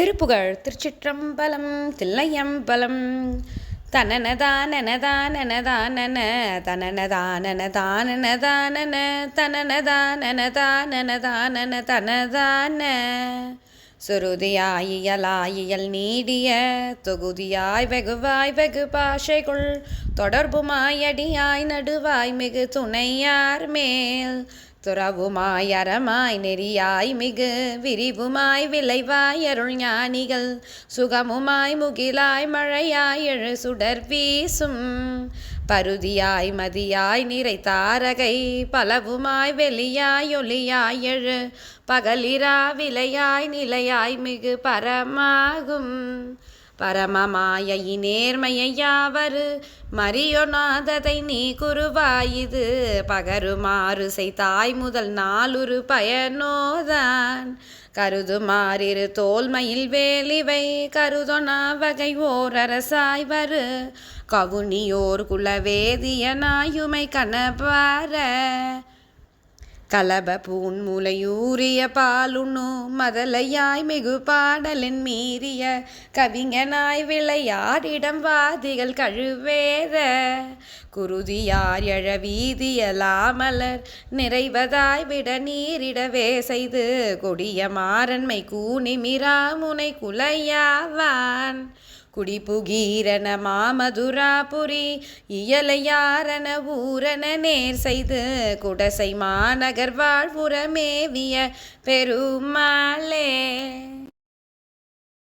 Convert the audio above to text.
திருப்புகழ் திருச்சிற்றம்பலம் தில்லையம்பலம். தனனதானனதானனதானன தனனதானனதானனதானன தனனதானனதானனதானன தனதான. சுருதியாயியலாயியல் நீடிய தொகுதியாய் வெகுவாய் வெகு பாஷைக்குள் தொடர்புமாயடியாய் நடுவாய் மிகு துணையார் மேல் துறவுமாய் அறமாய் நெறியாய் மிகு விரிவுமாய் விளைவாய் அருள் ஞானிகள் சுகமுமாய் முகிலாய் மழையாய் எழு சுடர் வீசும் பருதியாய் மதியாய் நிறை தாரகை பலவுமாய் வெளியாய் ஒளியாய் எழு. பகலிரா விலையாய் நிலையாய் மிகு பரமாகும். பரமமாயை நேர்மையாவரு மரியொனாததை நீ குருவாயுது பகருமாறு செய்தாய் முதல் நாளுரு பயனோதான். கருதுமாறிரு தோல்மையில் வேலிவை கருதொனா வகை ஓர் அரசாய் வரு கவுனியோர் குலவேதியனாயுமை கணபார கலப பூன் முலையூறிய பாலுண்ணு மதலையாய் மிகு பாடலின் மீறிய கவிஞனாய் விளையாடிடம் வாதிகள் கழுவேற. குருதியார் எழ வீதியலாமலர் நிறைவதாய் விட நீரிடவே செய்து கொடிய மாறன்மை கூனிமிராமுனை குலையாவான். குடிபுகீரன மாமதுராபுரி இயலையாரன ஊரன நேர் செய்து குடசை மாநகர் வாழ்வுரமேவிய பெருமாளே.